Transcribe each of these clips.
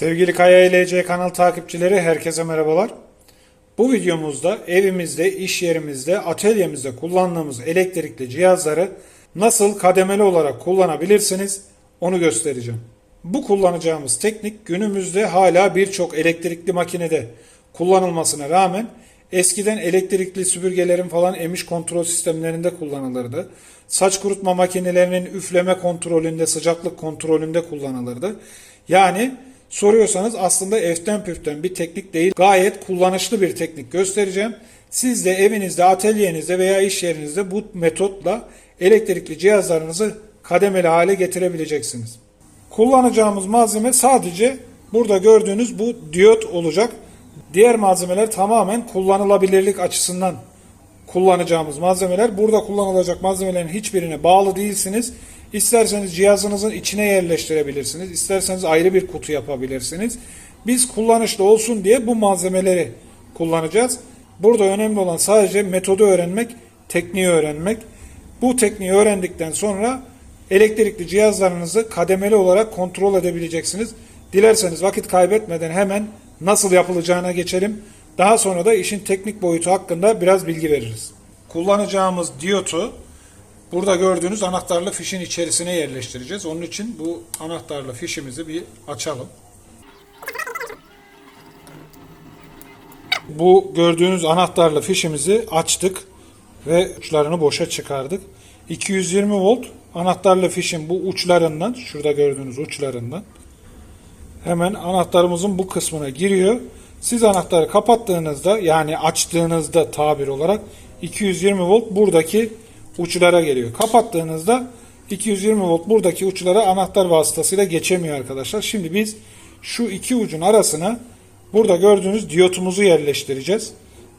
Sevgili Kaya ILC kanal takipçileri herkese merhabalar. Bu videomuzda evimizde, iş yerimizde, atölyemizde kullandığımız elektrikli cihazları nasıl kademeli olarak kullanabilirsiniz onu göstereceğim. Bu kullanacağımız teknik günümüzde hala birçok elektrikli makinede kullanılmasına rağmen eskiden elektrikli süpürgelerin falan emiş kontrol sistemlerinde kullanılırdı. Saç kurutma makinelerinin üfleme kontrolünde, sıcaklık kontrolünde kullanılırdı. Yani soruyorsanız aslında eften püften bir teknik değil. Gayet kullanışlı bir teknik göstereceğim. Siz de evinizde, atölyenizde veya iş yerinizde bu metotla elektrikli cihazlarınızı kademeli hale getirebileceksiniz. Kullanacağımız malzeme sadece burada gördüğünüz bu diyot olacak. Diğer malzemeler tamamen kullanılabilirlik açısından kullanacağımız malzemeler. Burada kullanılacak malzemelerin hiçbirine bağlı değilsiniz. İsterseniz cihazınızın içine yerleştirebilirsiniz. İsterseniz ayrı bir kutu yapabilirsiniz. Biz kullanışlı olsun diye bu malzemeleri kullanacağız. Burada önemli olan sadece metodu öğrenmek, tekniği öğrenmek. Bu tekniği öğrendikten sonra elektrikli cihazlarınızı kademeli olarak kontrol edebileceksiniz. Dilerseniz vakit kaybetmeden hemen nasıl yapılacağına geçelim. Daha sonra da işin teknik boyutu hakkında biraz bilgi veririz. Kullanacağımız diyotu burada gördüğünüz anahtarlı fişin içerisine yerleştireceğiz. Onun için bu anahtarlı fişimizi bir açalım. Bu gördüğünüz anahtarlı fişimizi açtık ve uçlarını boşa çıkardık. 220 volt anahtarlı fişin bu uçlarından, şurada gördüğünüz uçlarından hemen anahtarımızın bu kısmına giriyor. Siz anahtarı kapattığınızda yani açtığınızda tabir olarak 220 volt buradaki uçlara geliyor. Kapattığınızda 220 volt buradaki uçlara anahtar vasıtasıyla geçemiyor arkadaşlar. Şimdi biz şu iki ucun arasına burada gördüğünüz diyotumuzu yerleştireceğiz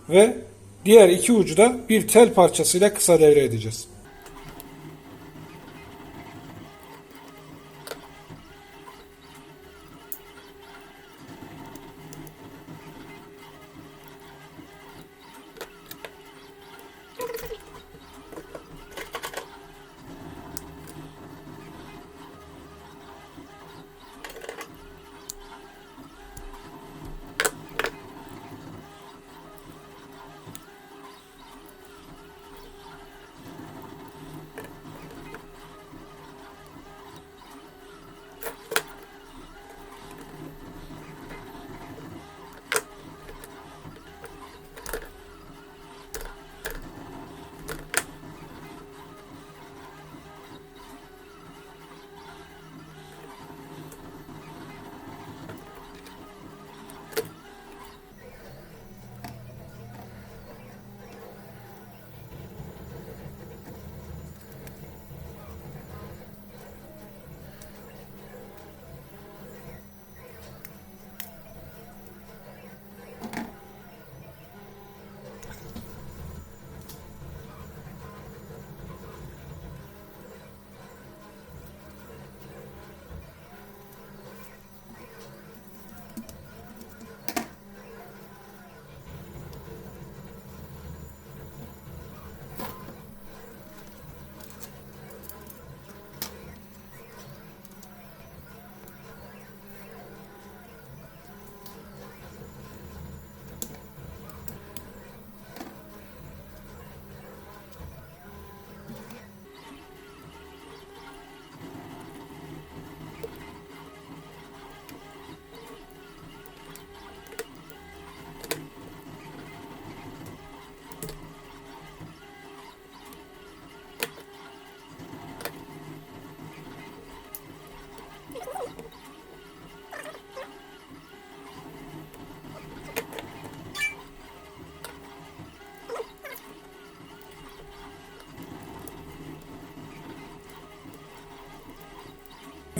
ve diğer iki ucu da bir tel parçasıyla kısa devre edeceğiz.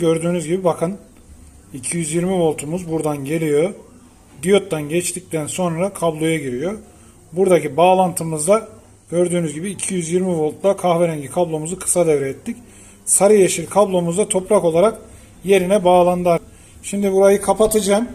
Gördüğünüz gibi bakın 220 voltumuz buradan geliyor. Diyottan geçtikten sonra kabloya giriyor. Buradaki bağlantımızda gördüğünüz gibi 220 voltla kahverengi kablomuzu kısa devre ettik. Sarı yeşil kablomuz da toprak olarak yerine bağlandı. Şimdi burayı kapatacağım.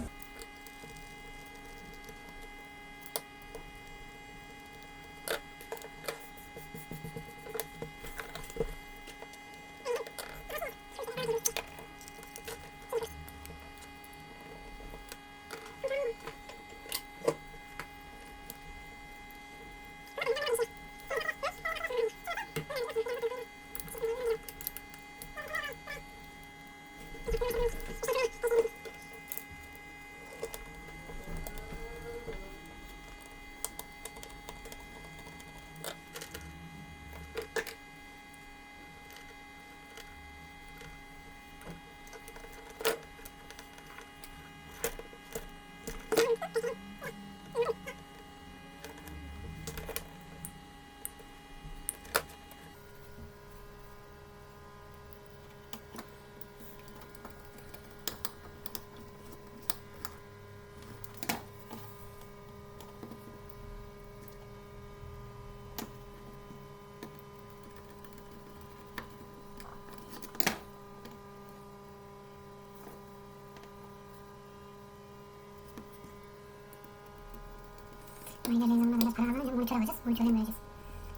Engelleyen yanına böyle para alınca monitör alacağız. Monitörden vereceğiz.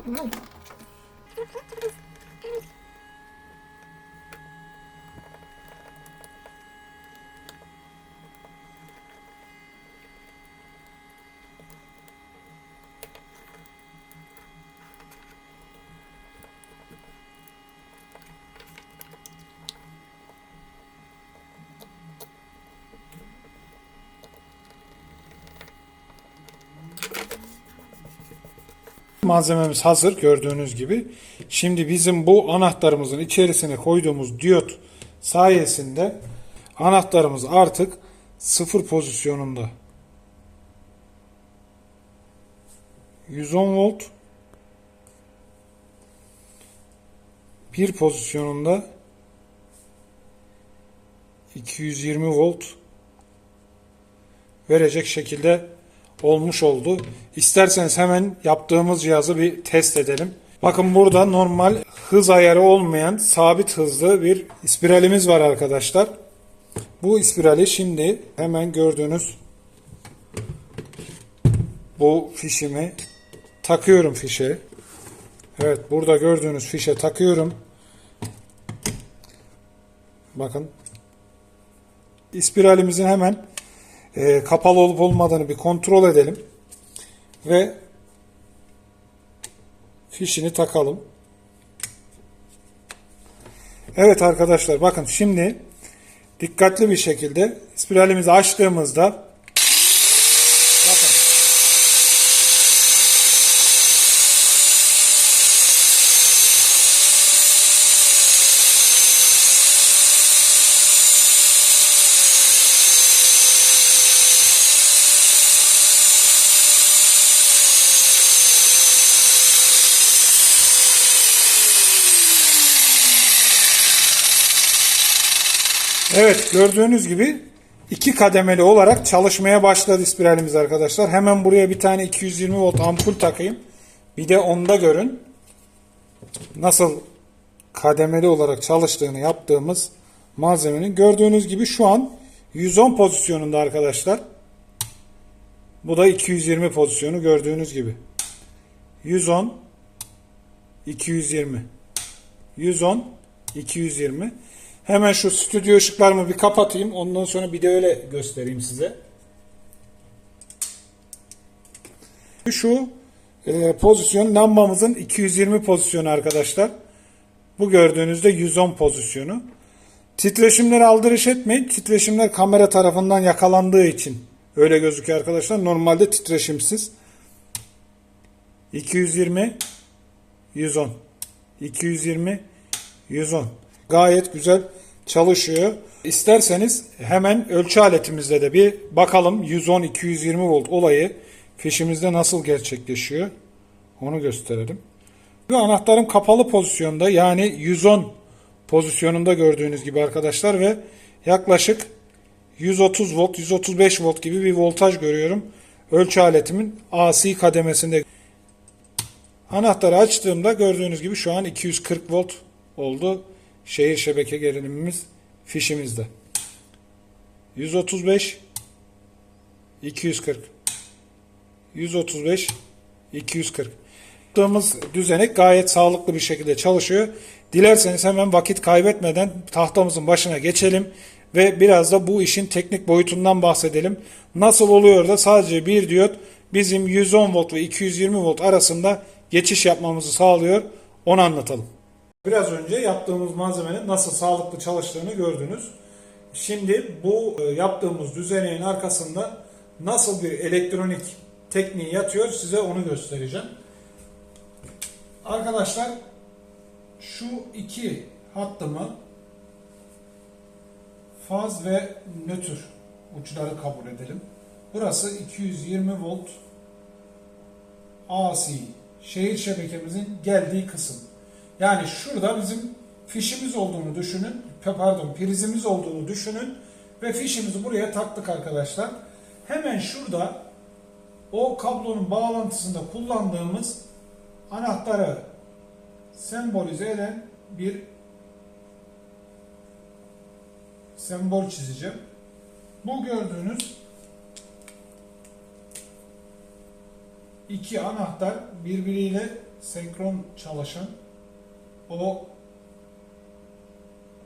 Anladın mı? Malzememiz hazır gördüğünüz gibi. Şimdi bizim bu anahtarımızın içerisine koyduğumuz diyot sayesinde anahtarımız artık sıfır pozisyonunda. 110 volt bir pozisyonunda 220 volt verecek şekilde olmuş oldu. İsterseniz hemen yaptığımız cihazı bir test edelim. Bakın burada normal hız ayarı olmayan sabit hızlı bir spiralimiz var arkadaşlar. Bu spirali şimdi hemen gördüğünüz bu fişimi takıyorum fişe. Evet burada gördüğünüz fişe takıyorum. Bakın. Spiralimizin hemen e, kapalı olup olmadığını bir kontrol edelim. Ve fişini takalım. Evet arkadaşlar bakın şimdi dikkatli bir şekilde spiralimizi açtığımızda bakın Evet gördüğünüz gibi iki kademeli olarak çalışmaya başladı spiralimiz arkadaşlar. Hemen buraya bir tane 220 volt ampul takayım. Bir de onda görün. Nasıl kademeli olarak çalıştığını yaptığımız malzemenin gördüğünüz gibi şu an 110 pozisyonunda arkadaşlar. Bu da 220 pozisyonu gördüğünüz gibi. 110 220 110 220 Hemen şu stüdyo ışıklarımı bir kapatayım. Ondan sonra bir de öyle göstereyim size. Şu e, pozisyon lambamızın 220 pozisyonu arkadaşlar. Bu gördüğünüzde 110 pozisyonu. Titreşimleri aldırış etmeyin. Titreşimler kamera tarafından yakalandığı için öyle gözüküyor arkadaşlar. Normalde titreşimsiz. 220 110 220 110 Gayet güzel çalışıyor. İsterseniz hemen ölçü aletimizde de bir bakalım 110-220 volt olayı fişimizde nasıl gerçekleşiyor. Onu gösterelim. Bu anahtarım kapalı pozisyonda yani 110 pozisyonunda gördüğünüz gibi arkadaşlar ve yaklaşık 130 volt 135 volt gibi bir voltaj görüyorum. Ölçü aletimin AC kademesinde. Anahtarı açtığımda gördüğünüz gibi şu an 240 volt oldu şehir şebeke gerilimimiz fişimizde. 135 240 135 240 Yaptığımız düzenek gayet sağlıklı bir şekilde çalışıyor. Dilerseniz hemen vakit kaybetmeden tahtamızın başına geçelim ve biraz da bu işin teknik boyutundan bahsedelim. Nasıl oluyor da sadece bir diyot bizim 110 volt ve 220 volt arasında geçiş yapmamızı sağlıyor. Onu anlatalım. Biraz önce yaptığımız malzemenin nasıl sağlıklı çalıştığını gördünüz. Şimdi bu e, yaptığımız düzeneğin arkasında nasıl bir elektronik tekniği yatıyor size onu göstereceğim. Arkadaşlar şu iki hattımı faz ve nötr uçları kabul edelim. Burası 220 volt AC şehir şebekemizin geldiği kısım. Yani şurada bizim fişimiz olduğunu düşünün. Pardon prizimiz olduğunu düşünün. Ve fişimizi buraya taktık arkadaşlar. Hemen şurada o kablonun bağlantısında kullandığımız anahtarı sembolize eden bir sembol çizeceğim. Bu gördüğünüz iki anahtar birbiriyle senkron çalışan o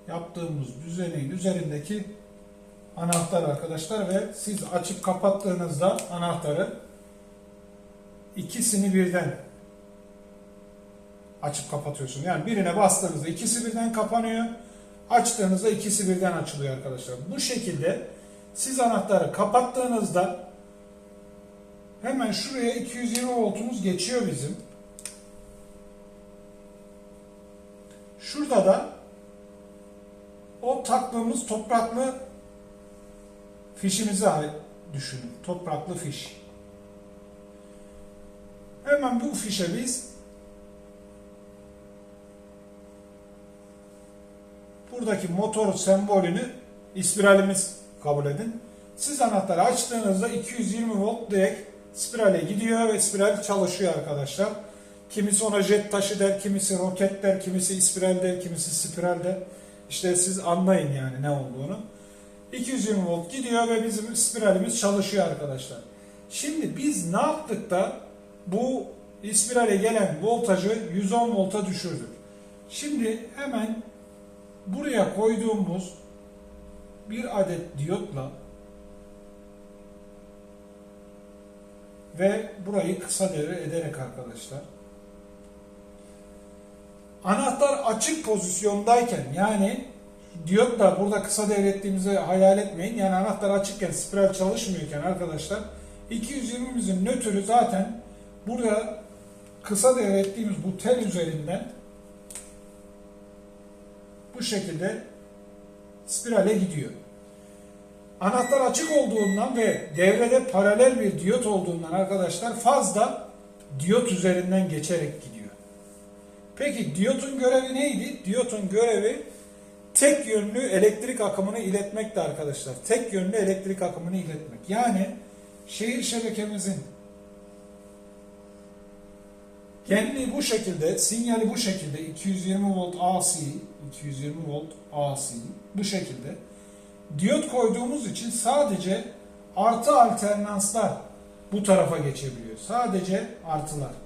yaptığımız düzeneğin üzerindeki anahtar arkadaşlar ve siz açıp kapattığınızda anahtarı ikisini birden açıp kapatıyorsun. Yani birine bastığınızda ikisi birden kapanıyor. Açtığınızda ikisi birden açılıyor arkadaşlar. Bu şekilde siz anahtarı kapattığınızda hemen şuraya 220 voltumuz geçiyor bizim. Şurada da o taktığımız topraklı fişimizi düşünün. Topraklı fiş. Hemen bu fişe biz buradaki motor sembolünü spiralimiz kabul edin. Siz anahtarı açtığınızda 220 volt direkt spirale gidiyor ve spiral çalışıyor arkadaşlar. Kimisi ona jet taşı der, kimisi roket der, kimisi spiral der, kimisi spiral der. İşte siz anlayın yani ne olduğunu. 220 volt gidiyor ve bizim spiralimiz çalışıyor arkadaşlar. Şimdi biz ne yaptık da bu spirale gelen voltajı 110 volta düşürdük. Şimdi hemen buraya koyduğumuz bir adet diyotla ve burayı kısa devre ederek arkadaşlar anahtar açık pozisyondayken yani diyotla burada kısa devrettiğimizi hayal etmeyin. Yani anahtar açıkken spiral çalışmıyorken arkadaşlar 220'mizin nötrü zaten burada kısa devrettiğimiz bu tel üzerinden bu şekilde spirale gidiyor. Anahtar açık olduğundan ve devrede paralel bir diyot olduğundan arkadaşlar fazla diyot üzerinden geçerek gidiyor. Peki diyotun görevi neydi? Diyotun görevi tek yönlü elektrik akımını iletmekti arkadaşlar. Tek yönlü elektrik akımını iletmek. Yani şehir şebekemizin genliği bu şekilde, sinyali bu şekilde 220 volt AC, 220 volt AC bu şekilde diyot koyduğumuz için sadece artı alternanslar bu tarafa geçebiliyor. Sadece artılar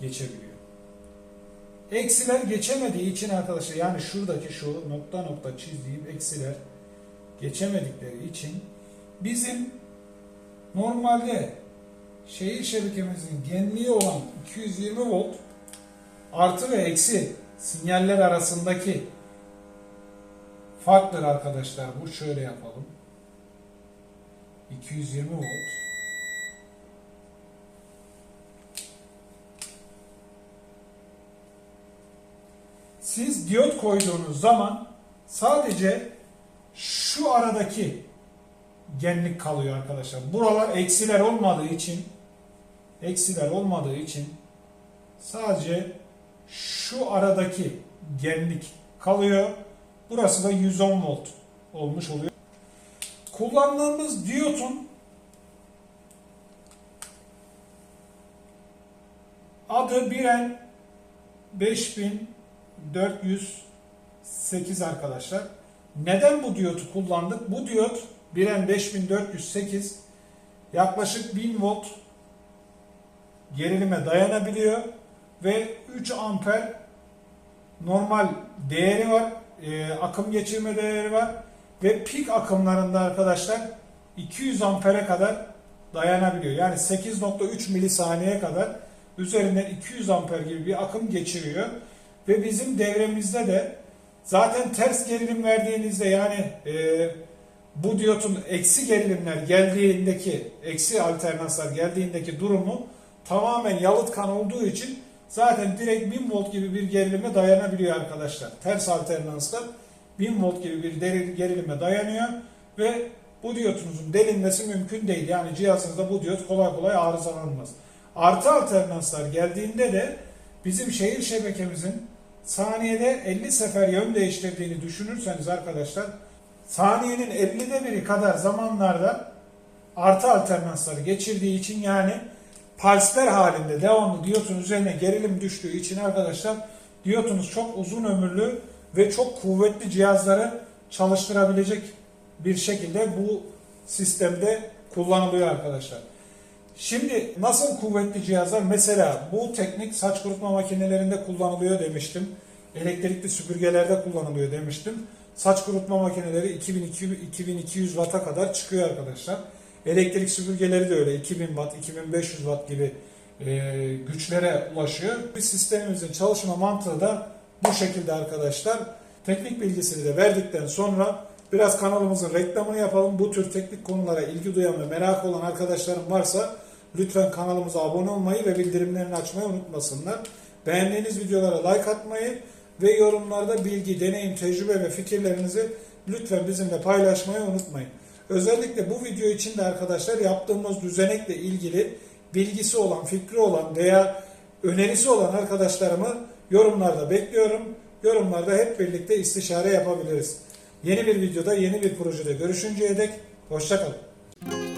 geçebiliyor. Eksiler geçemediği için arkadaşlar yani şuradaki şu nokta nokta çizdiğim eksiler geçemedikleri için bizim normalde şehir şebekemizin genliği olan 220 volt artı ve eksi sinyaller arasındaki farktır arkadaşlar. Bu şöyle yapalım. 220 volt siz diyot koyduğunuz zaman sadece şu aradaki genlik kalıyor arkadaşlar. Buralar eksiler olmadığı için eksiler olmadığı için sadece şu aradaki genlik kalıyor. Burası da 110 volt olmuş oluyor. Kullandığımız diyotun adı Biren 5408 arkadaşlar. Neden bu diyotu kullandık? Bu diyot Biren 5408 yaklaşık 1000 volt gerilime dayanabiliyor ve 3 amper normal değeri var. e, akım geçirme değeri var ve pik akımlarında arkadaşlar 200 ampere kadar dayanabiliyor. Yani 8.3 milisaniye kadar üzerinden 200 amper gibi bir akım geçiriyor. Ve bizim devremizde de zaten ters gerilim verdiğinizde yani e, bu diyotun eksi gerilimler geldiğindeki, eksi alternanslar geldiğindeki durumu tamamen yalıtkan olduğu için zaten direkt 1000 volt gibi bir gerilime dayanabiliyor arkadaşlar. Ters alternanslar 1000 volt gibi bir gerilime dayanıyor ve bu diyotunuzun delinmesi mümkün değil. Yani cihazınızda bu diyot kolay kolay arızalanmaz. Artı alternanslar geldiğinde de bizim şehir şebekemizin saniyede 50 sefer yön değiştirdiğini düşünürseniz arkadaşlar saniyenin 50'de biri kadar zamanlarda artı alternansları geçirdiği için yani pulsler halinde devamlı diyotun üzerine gerilim düştüğü için arkadaşlar diyotunuz çok uzun ömürlü ve çok kuvvetli cihazları çalıştırabilecek bir şekilde bu sistemde kullanılıyor arkadaşlar. Şimdi nasıl kuvvetli cihazlar? Mesela bu teknik saç kurutma makinelerinde kullanılıyor demiştim. Elektrikli süpürgelerde kullanılıyor demiştim. Saç kurutma makineleri 2200 2200 Watt'a kadar çıkıyor arkadaşlar. Elektrik süpürgeleri de öyle 2000 Watt, 2500 Watt gibi e, güçlere ulaşıyor. Bir sistemimizin çalışma mantığı da bu şekilde arkadaşlar. Teknik bilgisini de verdikten sonra biraz kanalımızın reklamını yapalım. Bu tür teknik konulara ilgi duyan ve merak olan arkadaşlarım varsa lütfen kanalımıza abone olmayı ve bildirimlerini açmayı unutmasınlar. Beğendiğiniz videolara like atmayı ve yorumlarda bilgi, deneyim, tecrübe ve fikirlerinizi lütfen bizimle paylaşmayı unutmayın. Özellikle bu video için de arkadaşlar yaptığımız düzenekle ilgili bilgisi olan, fikri olan veya önerisi olan arkadaşlarımı yorumlarda bekliyorum. Yorumlarda hep birlikte istişare yapabiliriz. Yeni bir videoda, yeni bir projede görüşünceye dek hoşçakalın.